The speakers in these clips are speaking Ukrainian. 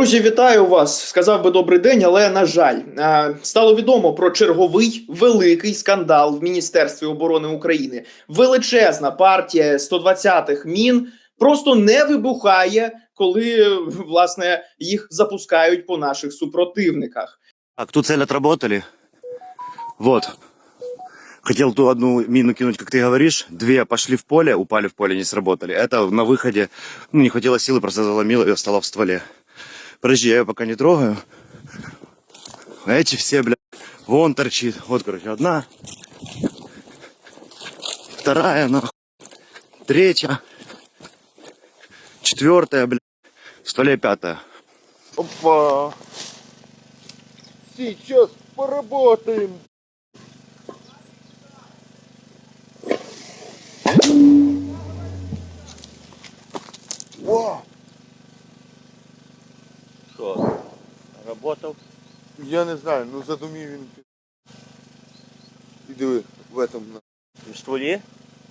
Друзі, вітаю вас. Сказав би добрий день, але на жаль, е, стало відомо про черговий великий скандал в Міністерстві оборони України. Величезна партія 120-х мін просто не вибухає, коли власне їх запускають по наших супротивниках. Так, ту цель отработали. Вот. Хотел ту одну мину кинуть, как ты говоришь. Две пошли в поле, упали в поле, не сработали. Это на выходе, ну, не хватило силы, просто заломило и осталось в стволе. Подожди, я ее пока не трогаю. А Эти все, бля, вон торчит. Вот, короче, одна. Вторая, нахуй. Третья. Четвертая, бля. В стволе пятая. Опа! Сейчас поработаем. Работав? Я не знаю, ну задумів він. І диви, в этом. на- В стволі?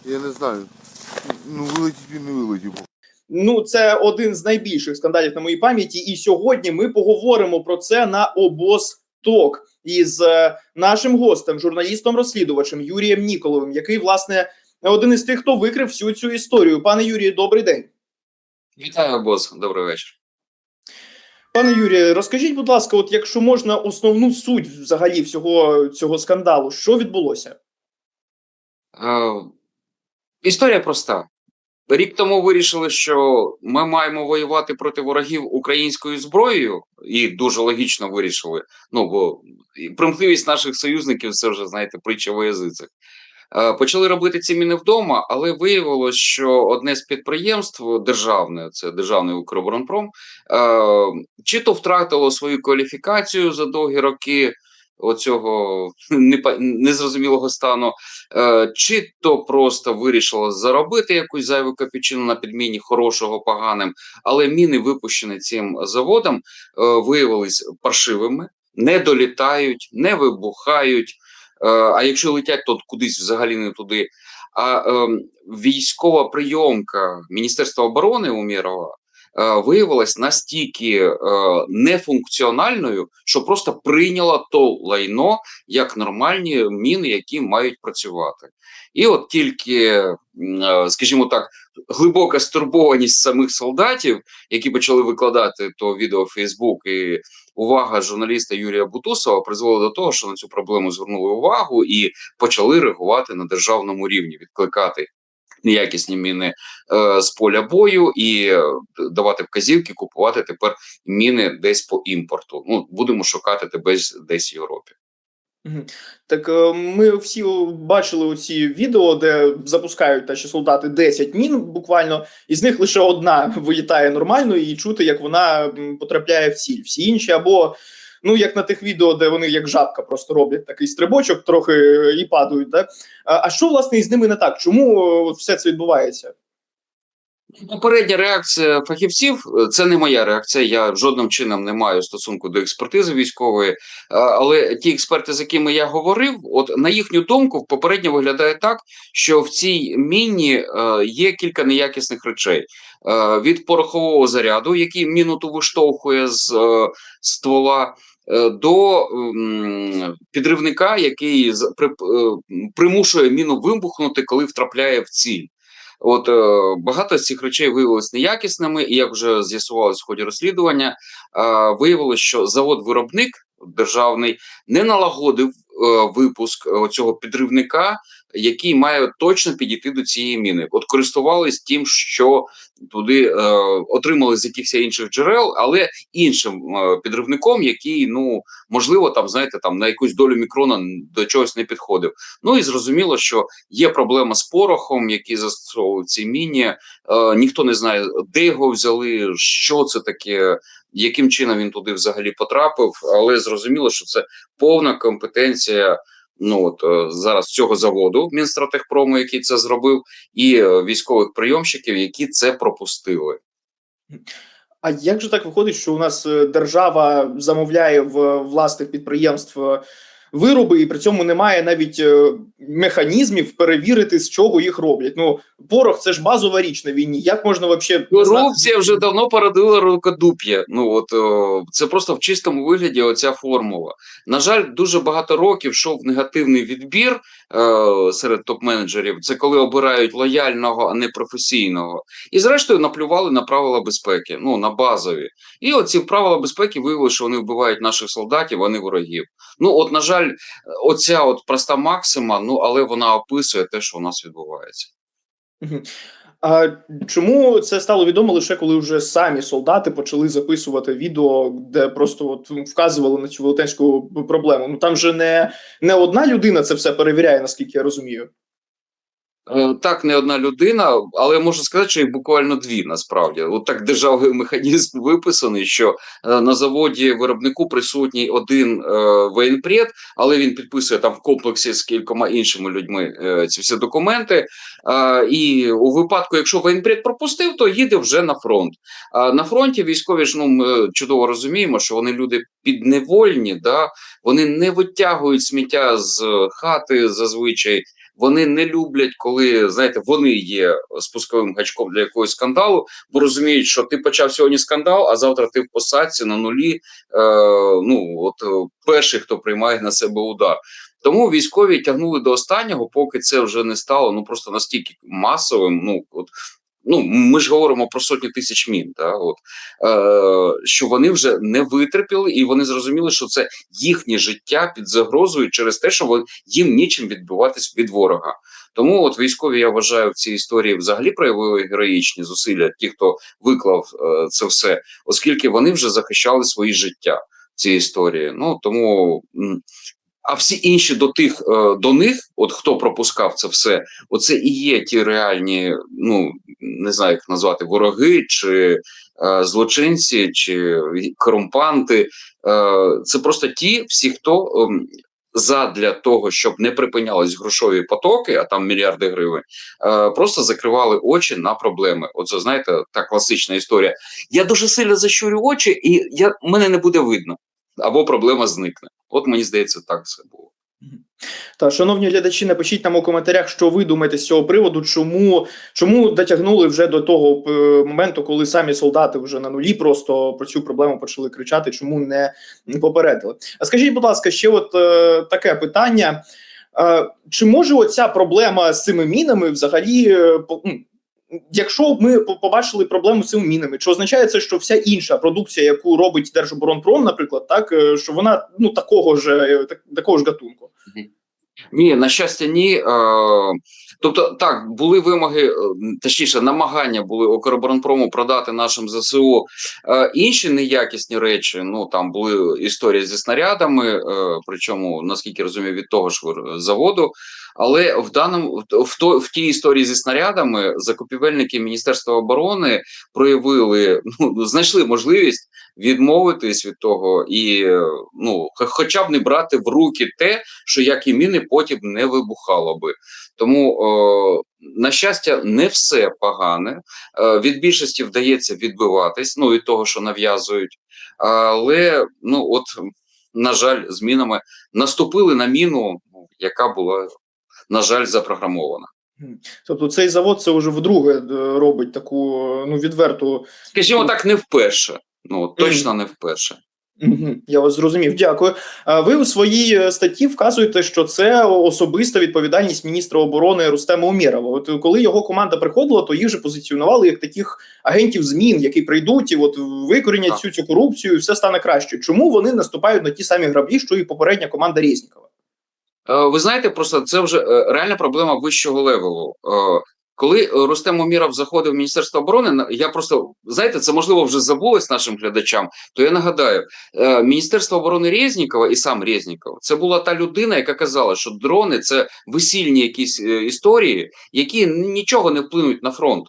Я не знаю. Ну вилетів він не вилетів. Ну, це один з найбільших скандалів на моїй пам'яті. І сьогодні ми поговоримо про це на обоз Ток із е, нашим гостем, журналістом-розслідувачем Юрієм Ніколовим, який, власне, один із тих, хто викрив всю цю історію. Пане Юрію, добрий день. Вітаю, бос. Добрий вечір. Пане Юрію, розкажіть, будь ласка, от якщо можна, основну суть взагалі всього цього скандалу, що відбулося? Е, історія проста. Рік тому вирішили, що ми маємо воювати проти ворогів українською зброєю, і дуже логічно вирішили. Ну бо примхливість наших союзників це вже знаєте притча во язицях. Е, Почали робити ці міни вдома, але виявилось, що одне з підприємств державне, це державний Укроборонпром, е, чи то втратило свою кваліфікацію за довгі роки оцього незрозумілого стану, е, чи то просто вирішило заробити якусь зайву копійчину на підміні хорошого поганим, але міни, випущені цим заводом, виявились паршивими, не долітають, не вибухають. Е, А якщо летять, то кудись взагалі не туди. А ем, військова прийомка Міністерства оборони Умірова виявилась настільки е, нефункціональною, що просто прийняла то лайно як нормальні міни, які мають працювати. І от тільки, е, скажімо так, глибока стурбованість самих солдатів, які почали викладати то відео в Фейсбук, і увага журналіста Юрія Бутусова призвела до того, що на цю проблему звернули увагу і почали реагувати на державному рівні, відкликати неякісні міни е, з поля бою і е, давати вказівки, купувати тепер міни десь по імпорту. Ну будемо шукати тебе десь в Європі. Так е, ми всі бачили оці відео, де запускають наші солдати 10 мін буквально, і з них лише одна вилітає нормально, і чути, як вона потрапляє в ціль. Всі інші або. Ну, як на тих відео, де вони як жабка просто роблять такий стрибочок, трохи е, і падають. Да? А, що власне із ними не так? Чому е, все це відбувається? Попередня реакція фахівців е, це не моя реакція. Я жодним чином не маю стосунку до експертизи військової. Е, Але ті експерти, з якими я говорив, от на їхню думку, попередньо виглядає так, що в цій міні е, є кілька неякісних речей. Від порохового заряду, який міну ту виштовхує з ствола. До підривника, який примушує міну вибухнути, коли втрапляє в ціль. От е, багато з цих речей виявилось неякісними, і як вже з'ясувалось в ході розслідування, е, виявилось, що завод-виробник державний не налагодив випуск е, цього підривника, який має точно підійти до цієї міни. От користувались тим, що туди е, отримали з якихось інших джерел, але іншим е, підривником, який ну можливо там знаєте там на якусь долю мікрона до чогось не підходив. Ну і зрозуміло, що є проблема з порохом, який застосовував ці міні. Е, ніхто не знає, де його взяли, що це таке, яким чином він туди взагалі потрапив. Але зрозуміло, що це повна компетенція. Ну от е, зараз цього заводу Мінстратехпрому, який це зробив, і е, військових прийомщиків, які це пропустили. А як же так виходить, що у нас е, держава замовляє в власних підприємств вироби, і при цьому немає навіть е, механізмів перевірити, з чого їх роблять. Ну, порох це ж базова річ на війні. Як можна взагалі Корупція вже давно породила рукодуп'я. Ну от о, це просто в чистому вигляді оця формула. На жаль, дуже багато років йшов негативний відбір е, серед топ-менеджерів. Це коли обирають лояльного, а не професійного. І зрештою наплювали на правила безпеки, ну на базові. І оці правила безпеки виявили, що вони вбивають наших солдатів, а не ворогів. Ну, от, на жаль, оця от проста максима, ну але вона описує те, що у нас відбувається. А чому це стало відомо лише коли вже самі солдати почали записувати відео, де просто от вказували на цю велетенську проблему? Ну там же не, не одна людина це все перевіряє, наскільки я розумію. Е, Так, не одна людина, але можу сказати, що їх буквально дві насправді. От так державний механізм виписаний, що е, на заводі виробнику присутній один е, воєнпред, але він підписує там в комплексі з кількома іншими людьми ці всі документи. І у випадку, якщо воєнпред пропустив, то їде вже на фронт. А на фронті військові ж ну ми чудово розуміємо, що вони люди підневольні, да? вони не витягують сміття з хати зазвичай. Вони не люблять, коли знаєте, вони є спусковим гачком для якогось скандалу, бо розуміють, що ти почав сьогодні скандал, а завтра ти в посадці на нулі. Е, ну от е, перший, хто приймає на себе удар. Тому військові тягнули до останнього, поки це вже не стало ну просто настільки масовим. Ну от ну ми ж говоримо про сотні тисяч мін, та от е, що вони вже не витерпіли, і вони зрозуміли, що це їхнє життя під загрозою через те, що їм нічим відбиватись від ворога. Тому от військові, я вважаю, в цій історії взагалі проявили героїчні зусилля, ті, хто виклав е, це все, оскільки вони вже захищали свої життя в цій історії. Ну тому. А всі інші до тих е, до них, от хто пропускав це все, оце і є ті реальні, ну не знаю, як назвати вороги чи е, злочинці, чи корумпанти. Е, це просто ті всі, хто ем, задля того, щоб не припинялись грошові потоки, а там мільярди гривень, е, просто закривали очі на проблеми. Оце знаєте, та класична історія. Я дуже сильно защурю очі, і я мене не буде видно, або проблема зникне. От мені здається, так все було. Та шановні глядачі, напишіть нам у коментарях, що ви думаєте з цього приводу, чому, чому дотягнули вже до того е, моменту, коли самі солдати вже на нулі просто про цю проблему почали кричати, чому не попередили. А скажіть, будь ласка, ще от е, таке питання. Е, чи може оця проблема з цими мінами взагалі, е, якщо ми побачили проблему з цими мінами, чи означає це, що вся інша продукція, яку робить Держоборонпром, наприклад, так е, що вона ну такого ж е, так, такого ж гатунку? Ні, на щастя, ні. Е, тобто, так, були вимоги, точніше, намагання були Укроборонпрому продати нашим ЗСУ інші неякісні речі. Ну там були історії зі снарядами, причому, наскільки розумію, від того ж заводу. Але в даному в, то- в тій історії зі снарядами закупівельники Міністерства оборони проявили, ну знайшли можливість відмовитись від того і ну, хоча б не брати в руки те, що як і міни потім не вибухало би. Тому, о, на щастя, не все погане. Е, від більшості вдається відбиватись, ну від того, що нав'язують. Але ну от, на жаль, змінами наступили на міну, ну, яка була, на жаль, запрограмована. Тобто цей завод це вже вдруге е, робить таку ну відверту. Скажімо так, не вперше. Ну точно не вперше. Я вас зрозумів. Дякую. Ви у своїй е, статті вказуєте, що це особиста відповідальність міністра оборони Рустема Умєрова. От коли його команда приходила, то їх же позиціонували як таких агентів змін, які прийдуть і от викорінять Так. цю корупцію, і все стане краще. Чому вони наступають на ті самі граблі, що і попередня команда Резнікова? Е, Ви знаєте, просто це вже е, реальна проблема вищого левелу. Е, Коли Рустем Уміров заходив в Міністерство оборони, я просто знаєте, це можливо вже забулось нашим глядачам. То я нагадаю, Міністерство оборони Резнікова і сам Резніков це була та людина, яка казала, що дрони це весільні якісь історії, які нічого не вплинуть на фронт.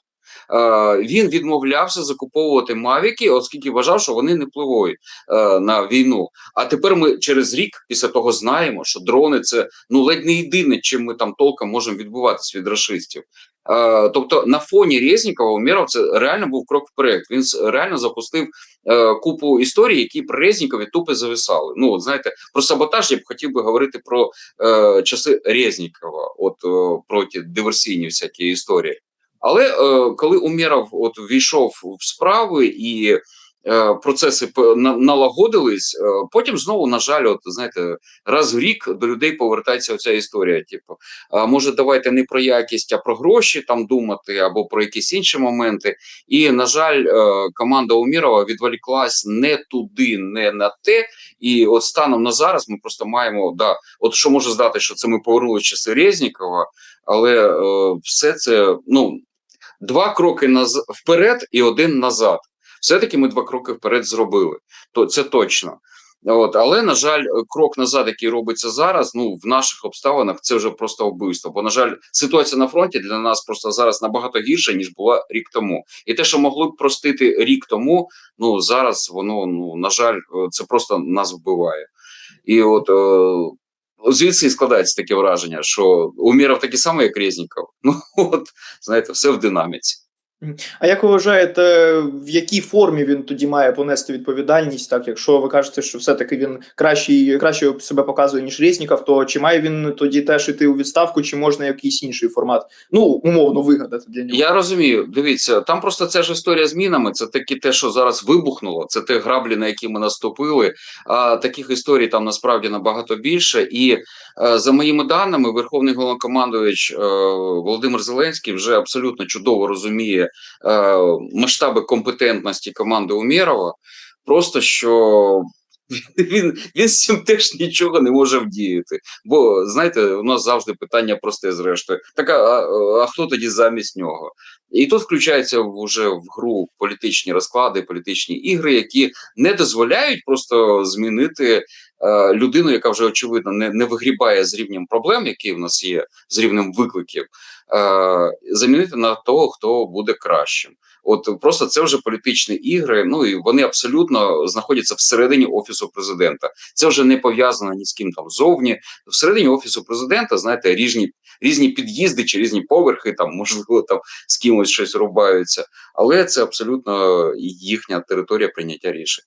Е, Він відмовлявся закуповувати мавіки, оскільки вважав, що вони не впливають е, на війну. А тепер ми через рік після того знаємо, що дрони це ну ледь не єдине, чим ми там толком можемо відбуватись від рашистів. Е, тобто на фоні Резнікова Умєров це реально був крок вперед. Він реально запустив е, купу історій, які при Резнікові тупо зависали. Ну, от знаєте, про саботаж я б хотів би говорити про е, часи Резнікова, от е, проти диверсійні всякі історії. Але е, коли Умєров от війшов в справи і е, процеси налагодились, е, потім знову, на жаль, от знаєте, раз в рік до людей повертається оця історія. Типу, а може, давайте не про якість, а про гроші там думати, або про якісь інші моменти. І, на жаль, е, команда Умірова відволіклась не туди, не на те. І от станом на зараз ми просто маємо да, от що може здати, що це ми повернули часи Резнікова, але е, все це ну два кроки наз... вперед і один назад. Все-таки ми два кроки вперед зробили. То це точно. От, але на жаль, крок назад, який робиться зараз, ну в наших обставинах це вже просто вбивство. Бо на жаль, ситуація на фронті для нас просто зараз набагато гірша ніж була рік тому. І те, що могли б простити рік тому, ну зараз воно ну на жаль, е, це просто нас вбиває. І от е, звідси і складається таке враження, що Уміров такий самий, як Резніков. Ну от знаєте, все в динаміці. А як ви вважаєте, в якій формі він тоді має понести відповідальність? Так, якщо ви кажете, що все-таки він кращий, краще себе показує, ніж Резніков, то чи має він тоді теж іти у відставку, чи можна якийсь інший формат? Ну, умовно вигадати для нього? Я розумію. Дивіться, там просто ця ж історія з мінами. Це такі те, що зараз вибухнуло. Це те граблі, на які ми наступили. А таких історій там насправді набагато більше. І е, за моїми даними, верховний головнокомандуючий е, Володимир Зеленський вже абсолютно чудово розуміє масштаби компетентності команди Умєрова. Просто що. Він, він з цим теж нічого не може вдіяти. Бо знаєте, у нас завжди питання просте, зрештою. Так а, а, хто тоді замість нього? І тут включаються вже в гру політичні розклади, політичні ігри, які не дозволяють просто змінити е, людину, яка вже очевидно не, не вигрібає з рівнем проблем, які в нас є, з рівнем викликів, е, замінити на того, хто буде кращим. От просто це вже політичні ігри. Ну і вони абсолютно знаходяться всередині офісу президента. Це вже не пов'язано ні з ким там зовні. Всередині офісу президента, знаєте, різні різні під'їзди чи різні поверхи, там можливо там з кимось щось рубаються, але це абсолютно їхня територія прийняття рішень.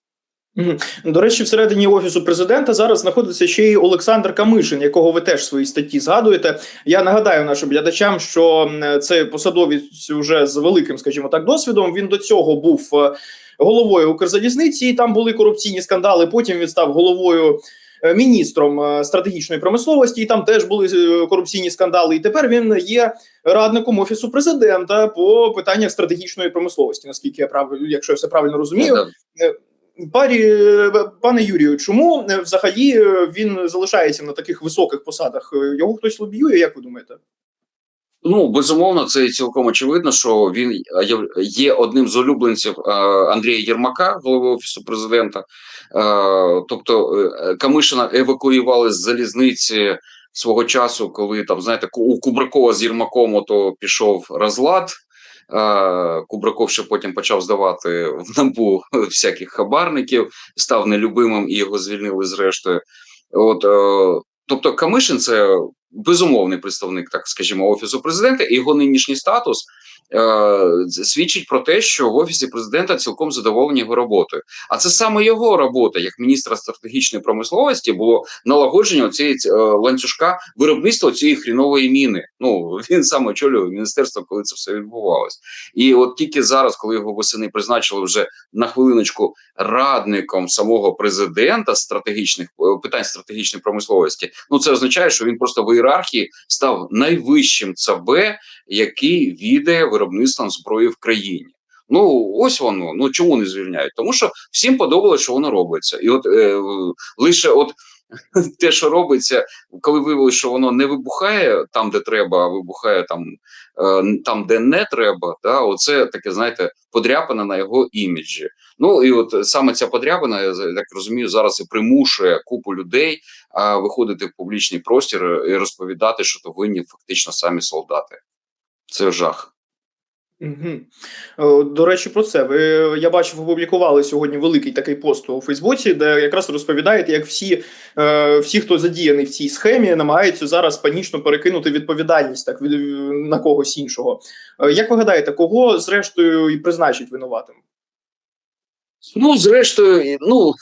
До речі, всередині офісу президента зараз знаходиться ще й Олександр Камишин, якого ви теж в своїй статті згадуєте. Я нагадаю нашим глядачам, що це посадовець уже з великим, скажімо так, досвідом. Він до цього був е, головою Укрзалізниці. і Там були корупційні скандали. Потім він став головою. е, Міністром е, стратегічної промисловості, і там теж були корупційні скандали. І тепер він є радником офісу президента по питаннях стратегічної промисловості. Наскільки я прав, якщо я все правильно розумію, Парі, е, пане Юрію, чому е, взагалі е, він залишається на таких високих посадах? Його хтось лобіює, як ви думаєте? Ну, безумовно, це цілком очевидно, що він є- одним з улюбленців Андрія Єрмака, голови офісу президента. Тобто Камишина евакуювали з залізниці свого часу, коли там знаєте, у Кубракова з Єрмаком ото пішов розлад. Кубраков ще потім почав здавати в набу всяких хабарників, став нелюбимим і його звільнили зрештою. От, е, тобто, Камишин це безумовний представник, так скажімо, офісу президента, і його нинішній статус свідчить про те, що в офісі президента цілком задоволені його роботою. А це саме його робота, як міністра стратегічної промисловості, було налагодження цієї е, ланцюжка виробництва цієї хрінової міни. Ну він сам очолював міністерство, коли це все відбувалось. І от тільки зараз, коли його восени призначили вже на хвилиночку радником самого президента стратегічних е, питань стратегічної промисловості, ну це означає, що він просто в ієрархії став найвищим ЦБ, який відає виробництвом зброї в країні. Ну ось воно. Ну чому не звільняють? Тому що всім подобалося, що воно робиться, і от е, лише от. Те, що робиться, коли виявилося, що воно не вибухає там, де треба, а вибухає там, е, там де не треба, да, оце таке, знаєте, подряпина на його іміджі. Ну і от саме ця подряпина, я так розумію, зараз і примушує купу людей виходити в публічний простір і розповідати, що то винні фактично самі солдати. Це жах. Угу. До речі, про це. Ви я бачив, опублікували сьогодні великий такий пост у Фейсбуці, де якраз розповідаєте, як всі, е, всі, хто задіяний в цій схемі, намагаються зараз панічно перекинути відповідальність так від на когось іншого. Е, Як ви гадаєте, кого зрештою і призначить винуватим? Ну, зрештою, ну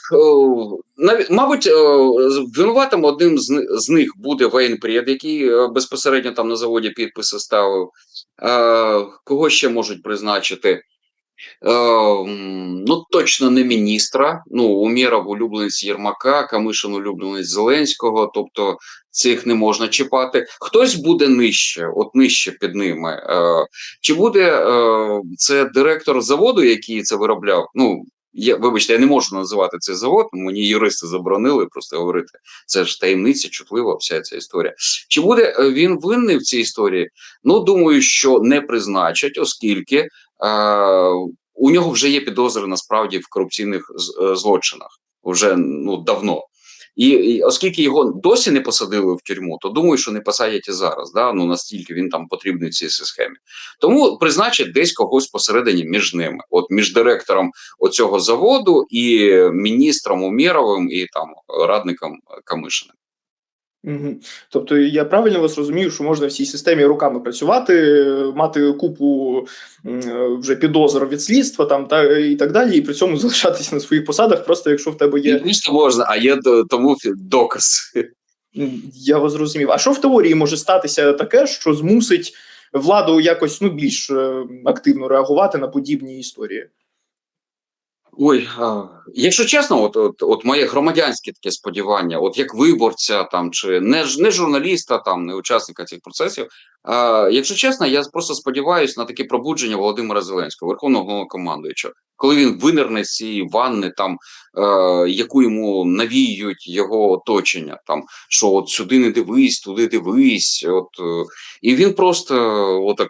мабуть, о, винуватим одним з, них буде воєнпред, який е, безпосередньо там на заводі підписи ставив. Е, кого ще можуть призначити? Е, ну, точно не міністра. Ну, Умєров улюбленець Єрмака, Камишин улюбленець Зеленського, тобто цих не можна чіпати. Хтось буде нижче, от нижче під ними. Е, чи буде е, це директор заводу, який це виробляв? Ну, я, вибачте, я не можу називати цей завод, мені юристи заборонили просто говорити. Це ж таємниця, чутлива вся ця історія. Чи буде е, він винний в цій історії? Ну, думаю, що не призначать, оскільки е, у нього вже є підозри насправді в корупційних е, злочинах вже ну, давно. І, і оскільки його досі не посадили в тюрму, то думаю, що не посадять і зараз. Да? Ну настільки він там потрібний цій схемі. Тому призначать десь когось посередині між ними, от між директором оцього заводу і міністром Умєровим і там радником Камишиним. Угу. Тобто, я правильно вас розумію, що можна в цій системі руками працювати, мати купу вже підозр від слідства там та і так далі, і при цьому залишатися на своїх посадах, просто якщо в тебе є. просто можна, а є тому доказ. Я вас зрозумів. А що в теорії може статися таке, що змусить владу якось ну більш е, активно реагувати на подібні історії? Ой, якщо чесно, от, от, от моє громадянське таке сподівання, от як виборця там чи не, ж- не журналіста, там не учасника цих процесів. А, якщо чесно, я просто сподіваюся на таке пробудження Володимира Зеленського, верховного головнокомандуючого, коли він винирне з цієї ванни, там е, яку йому навіюють його оточення, там що от сюди не дивись, туди дивись, от е, і він просто отак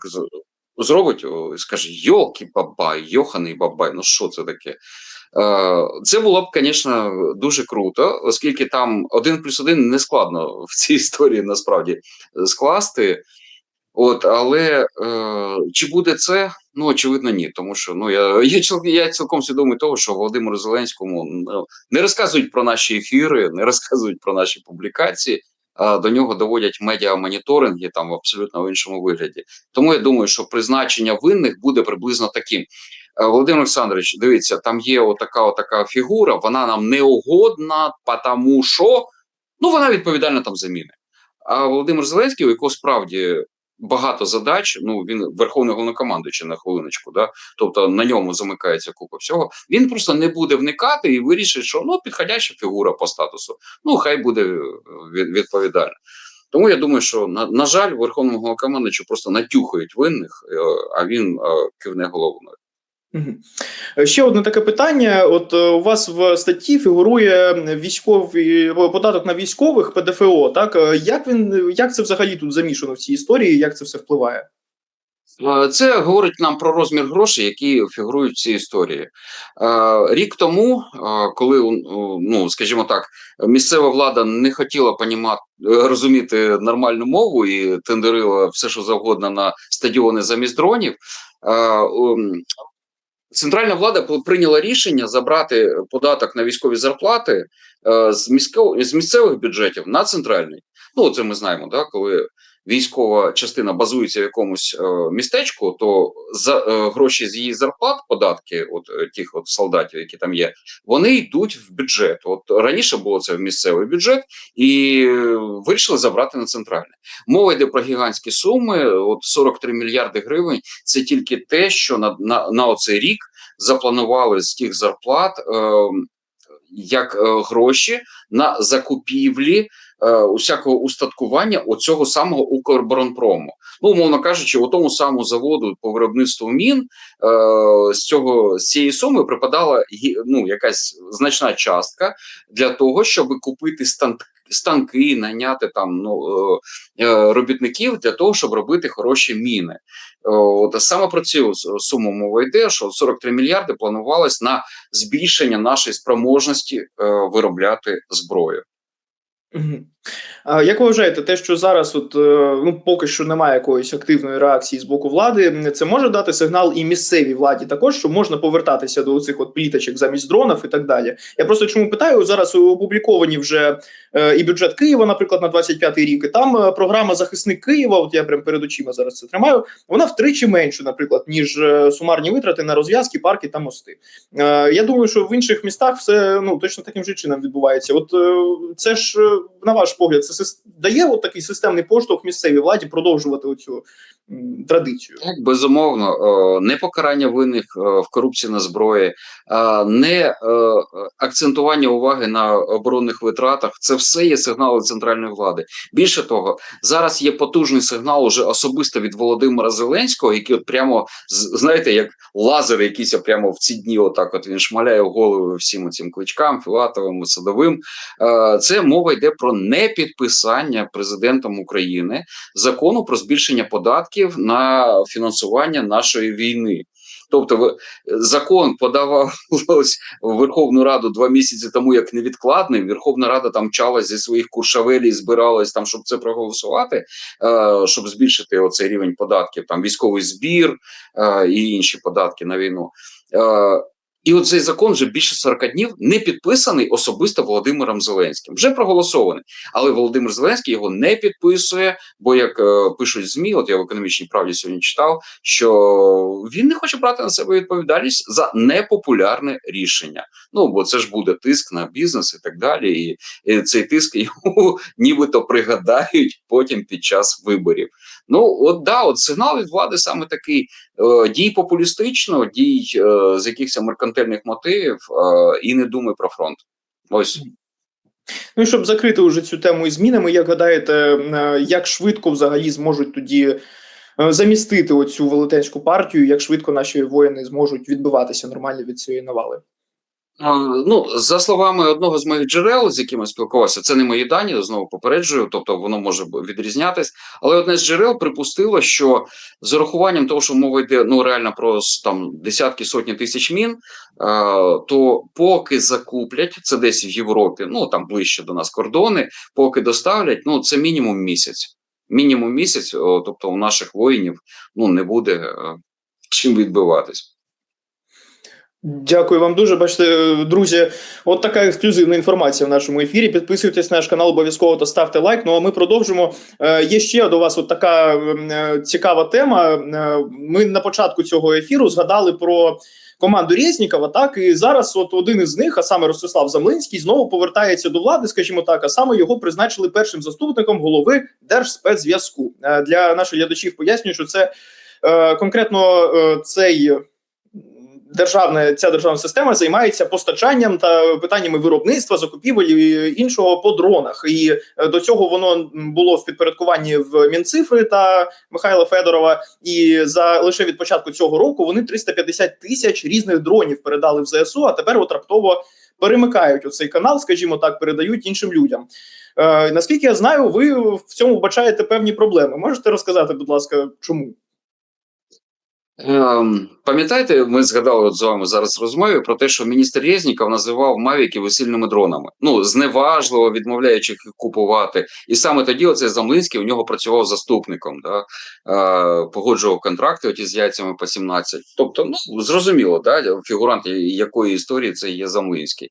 зробить і скаже: Йолки бабай, йоханий бабай, ну що це таке? Е, Це було б, звісно, дуже круто, оскільки там один плюс один не складно в цій історії насправді скласти. От, але е, чи буде це? Ну, очевидно, ні. Тому що ну я, я, я цілком свідомий того, що Володимиру Зеленському ну, не розказують про наші ефіри, не розказують про наші публікації, до нього доводять медіамоніторинги там в абсолютно іншому вигляді. Тому я думаю, що призначення винних буде приблизно таким. Е, Володимир Олександрович, дивіться, там є отака, отака фігура, вона нам не угодна, тому що ну вона відповідальна там за міни. А Володимир Зеленський, у якого справді багато задач, ну він верховний головнокомандуючий на хвилиночку, да, тобто на ньому замикається купа всього. Він просто не буде вникати і вирішить, що ну підходяща фігура по статусу. Ну хай буде е, відповідальна. Тому я думаю, що на, на жаль, верховному командичу просто натюхають винних, е, а він е, кивне головою. Е, Ще одне таке питання. От е, у вас в статті фігурує військовий податок на військових ПДФО. Так Е, як він як це взагалі тут замішано в цій історії? Як це все впливає? Е, Це говорить нам про розмір грошей, які фігурують в цій історії. Е, Рік тому, е, коли ну скажімо так, місцева влада не хотіла понімати, е, розуміти нормальну мову і тендерила все, що завгодно на стадіони замість дронів. Центральна влада прийняла рішення забрати податок на військові зарплати е, з, місько, з місцевих бюджетів на центральний. Ну, це ми знаємо, да, коли військова частина базується в якомусь е, містечку, то за е, гроші з її зарплат, податки, от е, тих от солдатів, які там є, вони йдуть в бюджет. От раніше було це в місцевий бюджет, і е, вирішили забрати на центральний. Мова йде про гігантські суми. От 43 мільярди гривень. Це тільки те, що на, на, на оцей рік запланували з тих зарплат. Е, як е, гроші на закупівлі усякого устаткування оцього самого Укрборонпрому. Ну, умовно кажучи, у тому самому заводу по виробництву мін е, з цього з цієї суми припадала ну, якась значна частка для того, щоб купити стан. Станки наняти там ну е, е, робітників для того, щоб робити хороші міни. Е, От саме про цю суму мова йде, що 43 мільярди планувалось на збільшення нашої спроможності е, виробляти зброю. Mm-hmm. Як ви вважаєте, те, що зараз, от е, ну поки що немає якоїсь активної реакції з боку влади, це може дати сигнал і місцевій владі також, що можна повертатися до цих от пліточок замість дронів і так далі. Я просто чому питаю зараз опубліковані вже е, і бюджет Києва, наприклад, на 25-й рік. І там е, програма захисник Києва. От я прям перед очима зараз це тримаю. Вона втричі менше, наприклад, ніж сумарні витрати на розв'язки, парки та мости. Я думаю, що в інших містах все ну точно таким же чином відбувається. От це ж на ваш погляд, це дає от такий системний поштовх місцевій владі продовжувати оцю традицію. Так, безумовно, е, не покарання винних е, в корупції на зброї, не е, акцентування уваги на оборонних витратах. Це все є сигнали центральної влади. Більше того, зараз є потужний сигнал уже особисто від Володимира Зеленського, який от прямо знаєте, як лазер, якийсь прямо в ці дні, отак от він шмаляє в голову всім цим кличкам, Філатовим, Садовим. Це мова йде про непідписання президентом України закону про збільшення податків на фінансування нашої війни. Тобто, закон подавався в Верховну Раду два місяці тому як невідкладний. Верховна Рада там мчалась зі своїх куршавелій, збиралась там, щоб це проголосувати, е, щоб збільшити оцей рівень податків, там військовий збір е, і інші податки на війну. І от цей закон вже більше 40 днів не підписаний особисто Володимиром Зеленським. Вже проголосований. Але Володимир Зеленський його не підписує, бо як е, пишуть змі, от я в економічній правді сьогодні читав, що він не хоче брати на себе відповідальність за непопулярне рішення. Ну бо це ж буде тиск на бізнес і так далі. І, цей тиск йому нібито пригадають потім під час виборів. Ну от да, от сигнал від влади саме такий: е, дій популістично, дій е, з якихось меркантильних мотивів е, і не думай про фронт. Ось. Ну і щоб закрити уже цю тему із змінами, як гадаєте, як швидко взагалі зможуть тоді замістити оцю велетенську партію, як швидко наші воїни зможуть відбиватися нормально від цієї навали? Ну, за словами одного з моїх джерел, з яким я спілкувався, це не мої дані, знову попереджую, тобто воно може відрізнятись. Але одне з джерел припустило, що з урахуванням того, що мова йде ну реально про там десятки сотні тисяч мін, то поки закуплять це десь в Європі, ну там ближче до нас кордони, поки доставлять, ну це мінімум місяць. Мінімум місяць, тобто у наших воїнів ну не буде е, чим відбиватись. Дякую вам дуже. Бачите, е, друзі, от така ексклюзивна інформація в нашому ефірі. Підписуйтесь на наш канал обов'язково та ставте лайк. Ну а ми продовжимо. Е, Є ще до вас от така е, цікава тема. Ми на початку цього ефіру згадали про. Команду Резнікова, так і зараз, от один із них, а саме Ростислав Замлинський, знову повертається до влади, скажімо так. А саме його призначили першим заступником голови Держспецзв'язку. Для наших глядачів пояснюю, що це конкретно цей державна ця державна система займається постачанням та питаннями виробництва, закупівель і іншого по дронах. І е, до цього воно було в підпорядкуванні в Мінцифри та Михайла Федорова. І за лише від початку цього року вони 350 тисяч різних дронів передали в ЗСУ. А тепер от раптово перемикають оцей канал, скажімо так, передають іншим людям. Е, наскільки я знаю, ви в цьому вбачаєте певні проблеми. Можете розказати, будь ласка, чому? Ем, пам'ятаєте, ми згадали от з вами зараз в розмові про те, що міністр Резніков називав мавіки весільними дронами. Ну, зневажливо відмовляючи їх купувати. І саме тоді оцей Замлинський у нього працював заступником, да? е, погоджував контракти оті з яйцями по 17. Тобто, ну зрозуміло, да? фігурант якої історії це є Замлинський.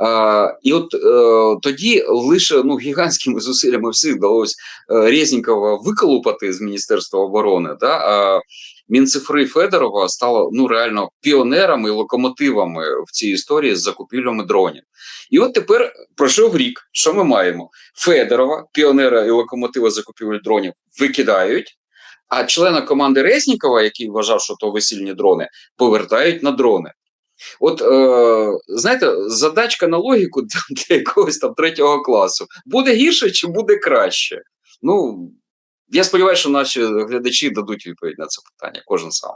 Е, і от е, тоді лише ну, гігантськими зусиллями всіх вдалося е, Резнікова виколупати з Міністерства оборони. Да? А Мінцифри Федорова стало ну реально піонерами і локомотивами в цій історії з закупівлями дронів. І от тепер пройшов рік. Що ми маємо? Федорова, піонера і локомотива закупівель дронів, викидають. А члена команди Резнікова, який вважав, що то весільні дрони, повертають на дрони. От е, знаєте, задачка на логіку для якогось там третього класу буде гірше чи буде краще? Ну я сподіваюся, що наші глядачі дадуть відповідь на це питання, кожен сам.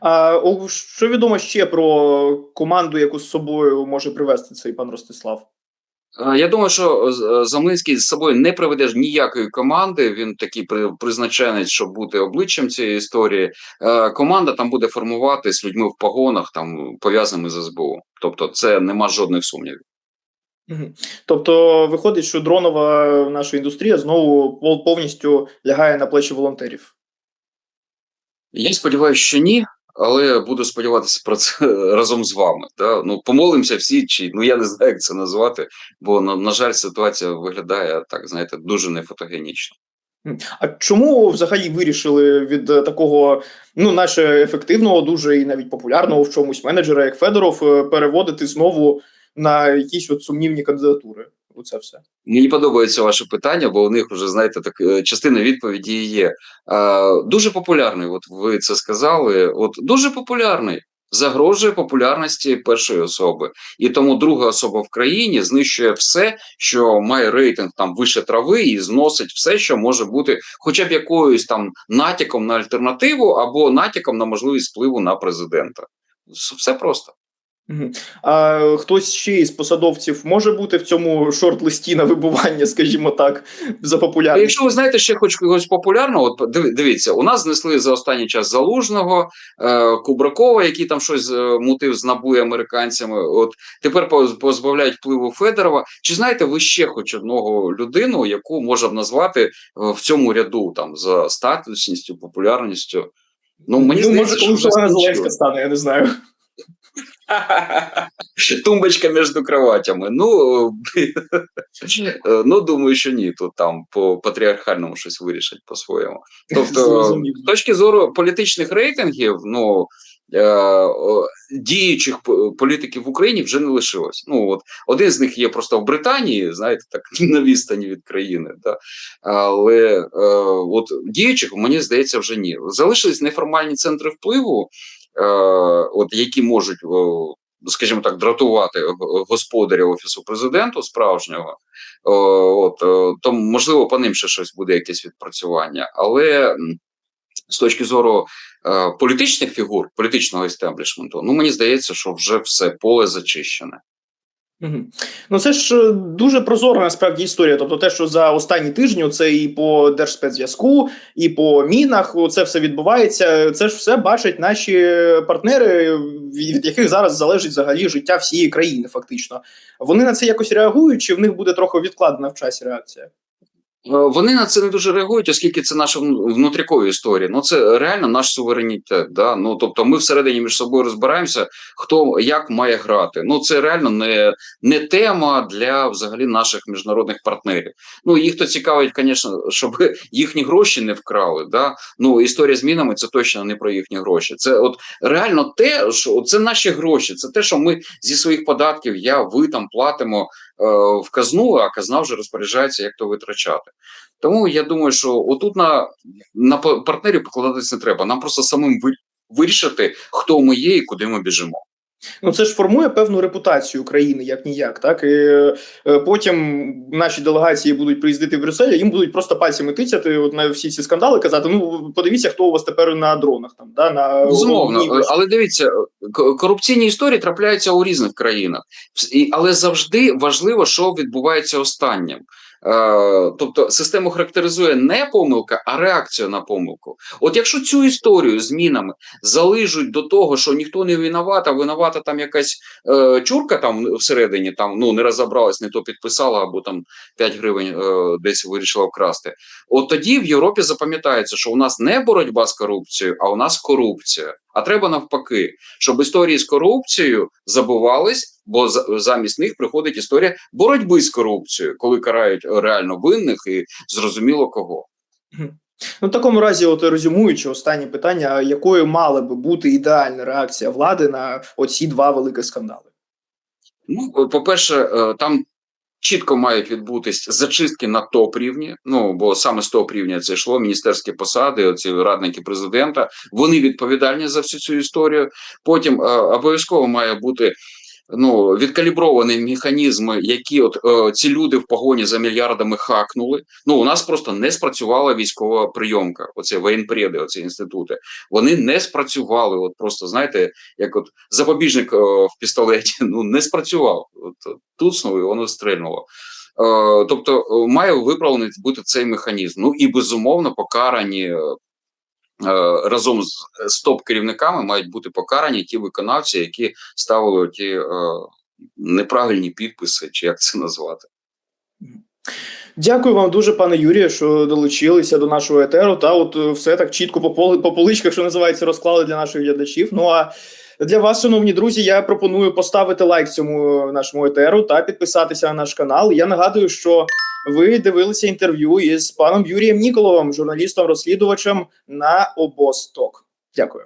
А що відомо ще про команду, яку з собою може привезти цей пан Ростислав? Е, Я думаю, що е, Замлинський з собою не приведе ніякої команди. Він такий при- призначенець, щоб бути обличчям цієї історії. Е, Команда там буде формуватись людьми в погонах, там пов'язаними з СБУ. Тобто, це нема жодних сумнівів. Тобто виходить, що дронова наша індустрія знову повністю лягає на плечі волонтерів. Я сподіваюся, що ні, але буду сподіватися про це разом з вами. Да? Ну, помолимося всі, чи ну я не знаю, як це назвати, бо на, на жаль, ситуація виглядає так, знаєте, дуже нефотогенічно. А чому взагалі вирішили від е, такого, ну, наче ефективного, дуже і навіть популярного в чомусь менеджера, як Федоров, е, переводити знову на якісь от сумнівні кандидатури? Оце все. Мені подобається ваше питання, бо у них вже знаєте, так е, частина відповіді є. Е, дуже популярний. От ви це сказали. От дуже популярний. Загрожує популярності першої особи, і тому друга особа в країні знищує все, що має рейтинг там вище трави, і зносить все, що може бути, хоча б якоюсь там натяком на альтернативу або натяком на можливість впливу на президента. Все просто. А хтось ще із посадовців може бути в цьому шорт-листі на вибування, скажімо так, за популярність? Якщо ви знаєте ще хоч когось популярного, от диві- дивіться, у нас знесли за останній час залужного, е, Кубракова, який там щось е, мутив з набу американцями. От тепер поз- позбавляють впливу Федорова. Чи знаєте ви ще хоч одного людину, яку можна б назвати е, в цьому ряду там за статусністю, популярністю? Ну мені ну, здається, може, що коли. Зеленська стане, я не знаю. Тумбочка між кроватями. Ну, ну думаю, що ні. Тут там по патріархальному щось вирішать по-своєму. Тобто, з точки зору політичних рейтингів, ну. е, Діючих політиків в Україні вже не лишилось. Ну от один з них є просто в Британії, знаєте, так на відстані від країни. Да? Але е, от діючих, мені здається, вже ні. Залишились неформальні центри впливу, от які можуть, скажімо так, дратувати господаря офісу президенту справжнього. От е, то можливо по ним ще щось буде якесь відпрацювання, але з точки зору е, політичних фігур, політичного істеблішменту, ну мені здається, що вже все поле зачищене. Ну це ж е, дуже прозора насправді історія. Тобто, те, що за останні тижні це і по держспецзв'язку, і по мінах, це все відбувається. Це ж все бачать наші партнери, від яких зараз залежить взагалі життя всієї країни. Фактично, вони на це якось реагують, чи в них буде трохи відкладена в часі реакція? Е, Вони на це не дуже реагують, оскільки це наша вну- внутрікова історія. Ну це реально наш суверенітет. Да? Ну тобто, ми всередині між собою розбираємося, хто як має грати. Ну це реально не, не тема для взагалі наших міжнародних партнерів. Ну їх то цікавить, звісно, щоб їхні гроші не вкрали. Да? Ну історія з мінами це точно не про їхні гроші. Це от реально те, що це наші гроші, це те, що ми зі своїх податків, я ви там платимо в казну, а казна вже розпоряджається, як то витрачати. Тому я думаю, що отут на, на па- партнерів покладатись не треба. Нам просто самим ви- вирішити, хто ми є і куди ми біжимо. Ну це ж формує певну репутацію країни, як ніяк. Так і е, потім наші делегації будуть приїздити в Брюссель, а їм будуть просто пальцями тицяти от на всі ці скандали, казати: ну подивіться, хто у вас тепер на дронах там, да на Безумовно, але дивіться, корупційні історії трапляються у різних країнах, але завжди важливо, що відбувається останнім. Е, тобто систему характеризує не помилка, а реакція на помилку. От якщо цю історію з мінами залижуть до того, що ніхто не винуват, а винувата там якась е, чурка там всередині, там ну не розібралась, не то підписала, або там 5 гривень е, десь вирішила вкрасти. От тоді в Європі запам'ятається, що у нас не боротьба з корупцією, а у нас корупція. А треба навпаки, щоб історії з корупцією забувались, бо замість них приходить історія боротьби з корупцією, коли карають реально винних і зрозуміло кого. Ну, в такому разі, от резюмуючи останнє питання, якою мала би бути ідеальна реакція влади на оці два великі скандали? Ну, по-перше, е, там чітко мають відбутись зачистки на топ рівні. Ну бо саме з топ рівня це йшло міністерські посади, оці радники президента. Вони відповідальні за всю цю історію. Потім е, обов'язково має бути. Ну, відкалібровані механізми, які от е, ці люди в погоні за мільярдами хакнули. Ну, у нас просто не спрацювала військова прийомка. Оце воєнпреди, оці інститути. Вони не спрацювали. От просто знаєте, як от запобіжник е, в пістолеті ну не спрацював. От туцнув і воно стрельнуло. Е, тобто е, має виправлений бути цей механізм. Ну і безумовно покарані. е, Разом з, топ-керівниками мають бути покарані ті виконавці, які ставили ті неправильні підписи, чи як це назвати. Дякую вам дуже, пане Юрію, що долучилися до нашого етеру. Та от все так чітко по поличках, що називається, розклали для наших глядачів. Ну а для вас, шановні друзі, я пропоную поставити лайк цьому нашому етеру та підписатися на наш канал. Я нагадую, що ви дивилися інтерв'ю із паном Юрієм Ніколовим, журналістом-розслідувачем на Обосток. Дякую.